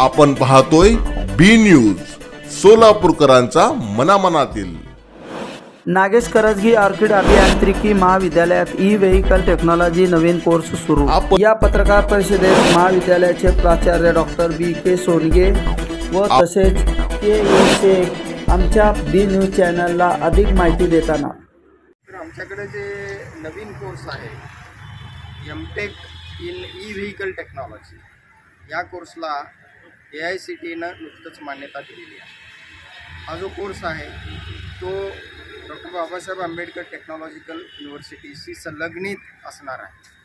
आपण पाहतोय B news सोलापूरकरांचा मनामनातील. नागेश करजगी ऑर्किड अभियांत्रिकी महाविद्यालयात ई व्हेकल टेक्नॉलॉजी नवीन कोर्स सुरू. या पत्रकार परिषदेत महाविद्यालयाचे प्राचार्य डॉक्टर बी के सोनगे व तसेच के ए शेख आमच्या बी न्यूज चॅनलला अधिक माहिती देताना. तर आमच्याकडे जे नवीन कोर्स आहे M tech in E vehicle technology या कोर्सला ए आय सी टी ईनं नुकतंच मान्यता दिलेली आहे. हा जो कोर्स आहे तो डॉक्टर बाबासाहेब आंबेडकर टेक्नॉलॉजिकल युनिव्हर्सिटीशी संलग्नित असणार आहे.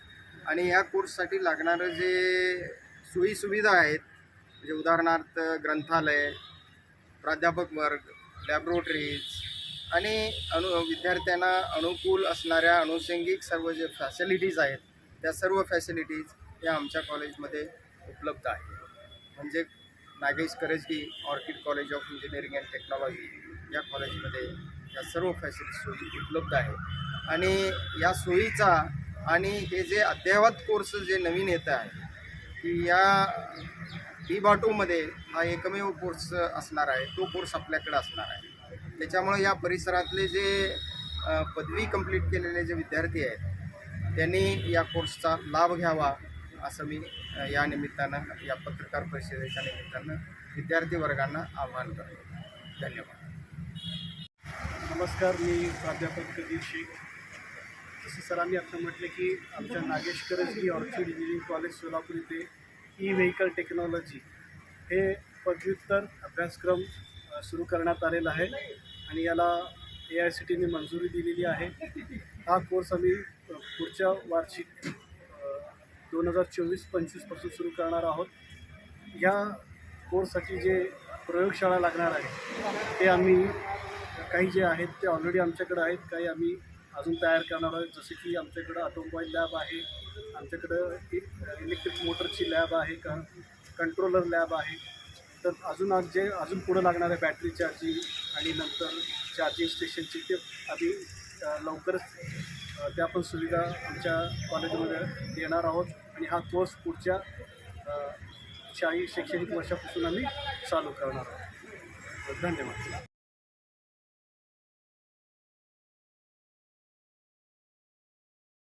आणि या कोर्ससाठी लागणारं जे सोयीसुविधा आहेत म्हणजे उदाहरणार्थ ग्रंथालय प्राध्यापक वर्ग लॅबोरेटरीज आणि अनु विद्यार्थ्यांना अनुकूल असणाऱ्या अनुषंगिक सर्व जे फॅसिलिटीज आहेत त्या सर्व फॅसिलिटीज या आमच्या कॉलेजमध्ये उपलब्ध आहेत. म्हणजे Nagesh Karajagi Orchid college of engineering and technology या कॉलेजमध्ये या सर्व फॅसिलिटी सोयी उपलब्ध आहेत. आणि या सोयीचा आणि हे जे अद्ययावत कोर्स जे नवीन येत आहे की या डी बाटूमध्ये हा एकमेव कोर्स असणार आहे तो कोर्स आपल्याकडे असणार आहे. त्याच्यामुळे या परिसरातले जे पदवी कंप्लीट केलेले जे विद्यार्थी आहेत त्यांनी या कोर्सचा लाभ घ्यावा. असं मी या निमित्तानं या पत्रकार परिषदेच्या निमित्तानं विद्यार्थी वर्गांना आवाहन करतो. धन्यवाद. नमस्कार मी प्राध्यापक कदीर शेख. जसं सरांनी आता म्हटले की आमच्या Nagesh Karajagi Orchid engineering college Solapur इथे ई व्हेकल टेक्नॉलॉजी हे पदव्युत्तर अभ्यासक्रम सुरू करण्यात आलेला आहे आणि याला ए आय सी टीने मंजुरी दिलेली आहे. हा कोर्स आम्ही पुढच्या वार्षिक दोन हजार चोवीस पंचवीसपासून सुरू करणार आहोत. या कोर्ससाठी जे प्रयोगशाळा लागणार आहे ते आम्ही काही जे आहेत ते ऑलरेडी आमच्याकडे आहेत. काही आम्ही अजून तयार करणार आहोत. जसे की आमच्याकडं ऑटोमोबाईल लॅब आहे. आमच्याकडं इलेक्ट्रिक मोटरची लॅब आहे का कंट्रोलर लॅब आहे. तर अजून आज जे अजून पुढं लागणार आहे बॅटरी चार्जिंग आणि नंतर चार्जिंग स्टेशनची ते आम्ही लवकरच त्या पण सुविधा आमच्या कॉलेजमध्ये देणार आहोत. आणि हा कोर्स पुढच्या शाही शैक्षणिक वर्षापासून आम्ही चालू करणार आहोत. धन्यवाद.